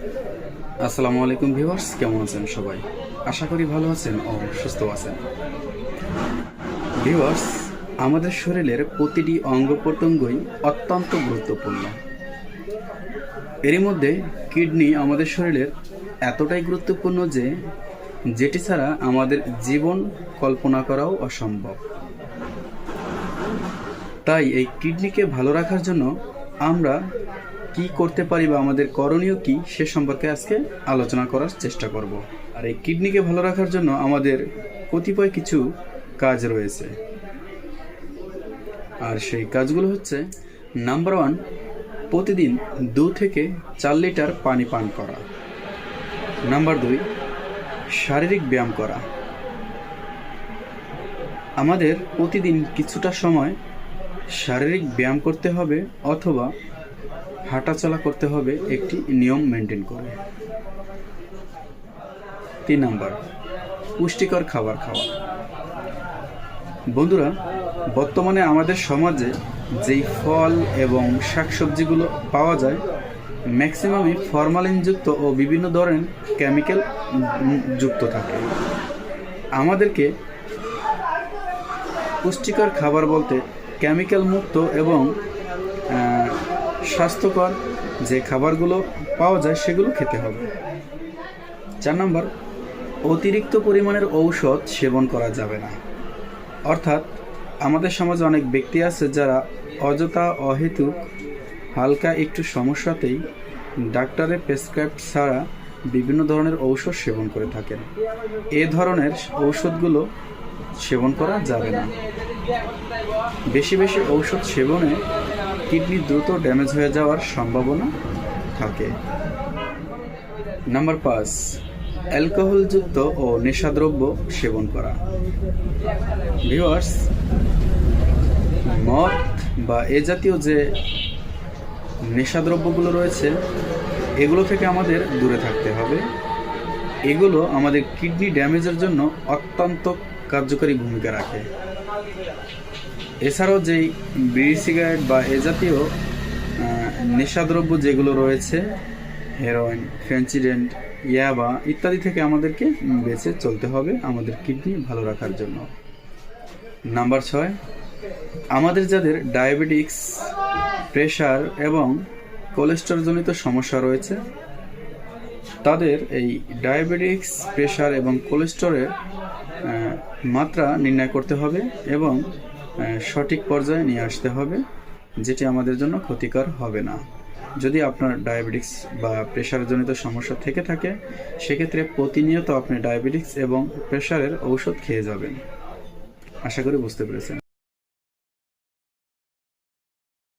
আসসালামু আলাইকুম ভিউয়ার্স, কেমন আছেন সবাই? আশা করি ভালো আছেন ও সুস্থ আছেন। ভিউয়ার্স, আমাদের শরীরের প্রতিটি অঙ্গ প্রত্যঙ্গই অত্যন্ত গুরুত্বপূর্ণ। এরই মধ্যে কিডনি আমাদের শরীরের এতটাই গুরুত্বপূর্ণ যে যেটি ছাড়া আমাদের জীবন কল্পনা করাও অসম্ভব। তাই এই কিডনিকে ভালো রাখার জন্য আমরা কি করতে পারি বা আমাদের করণীয় কি সে সম্পর্কে আজকে আলোচনা করার চেষ্টা করব। আর এই কিডনিকে ভালো রাখার জন্য আমাদের কতিপয় কিছু কাজ রয়েছে। আর সেই কাজগুলো হচ্ছে নাম্বার ওয়ান প্রতিদিন দু থেকে চার লিটার পানি পান করা। নাম্বার দুই, শারীরিক ব্যায়াম করা। আমাদের প্রতিদিন কিছুটা সময় শারীরিক ব্যায়াম করতে হবে অথবা হাঁটাচলা করতে হবে একটি নিয়ম মেনটেন করে। তিন নাম্বার, পুষ্টিকর খাবার খাওয়া। বন্ধুরা, বর্তমানে আমাদের সমাজে যেই ফল এবং শাকসবজিগুলো পাওয়া যায়, ম্যাক্সিমামই ফরমালিনযুক্ত ও বিভিন্ন ধরনের কেমিক্যাল যুক্ত থাকে। আমাদেরকে পুষ্টিকর খাবার বলতে কেমিক্যাল মুক্ত এবং স্বাস্থ্যকর যে খাবারগুলো পাওয়া যায় সেগুলো খেতে হবে। চার নম্বর, অতিরিক্ত পরিমাণের ঔষধ সেবন করা যাবে না। অর্থাৎ, আমাদের সমাজে অনেক ব্যক্তি আছে যারা অযথা, অহেতুক, হালকা একটু সমস্যাতেই ডাক্তারের প্রেসক্রাইব ছাড়া বিভিন্ন ধরনের ঔষধ সেবন করে থাকেন। এ ধরনের ঔষধগুলো সেবন করা যাবে না। বেশি বেশি ঔষধ সেবনে কিডনি দ্রুত ড্যামেজ হয়ে যাওয়ার সম্ভাবনা থাকে। নাম্বার পাঁচ, অ্যালকোহলযুক্ত ও নেশাদ্রব্য সেবন করা। ভিউয়ার্স, মদ বা এ জাতীয় যে নেশাদ্রব্যগুলো রয়েছে, এগুলো থেকে আমাদের দূরে থাকতে হবে। এগুলো আমাদের কিডনি ড্যামেজের জন্য অত্যন্ত কার্যকরী ভূমিকা রাখে। এছাড়াও যেই বিড়ি সিগারেট বা এ জাতীয় নেশাদ্রব্য যেগুলো রয়েছে, হেরোইন, ফেন্সিডেন্ট, ইয়াবা ইত্যাদি থেকে আমাদেরকে বেঁচে চলতে হবে আমাদের কিডনি ভালো রাখার জন্য। নাম্বার ছয়, আমাদের যাদের ডায়াবেটিক্স, প্রেশার এবং কোলেস্টেরলজনিত সমস্যা রয়েছে তাদের এই ডায়াবেটিক্স প্রেশার এবং কোলেস্টেরলের আহ, মাত্রা নির্ণয় করতে হবে এবং সঠিক পর্যায়ে নিয়ে আসতে হবে যেটি আমাদের জন্য ক্ষতিকর হবে না। যদি আপনার ডায়াবেটিক্স বা প্রেশারজনিত সমস্যা থেকে থাকে সেক্ষেত্রে প্রতিনিয়ত আপনি ডায়াবেটিক্স এবং প্রেশারের ঔষধ খেয়ে যাবেন। আশা করি বুঝতে পেরেছেন।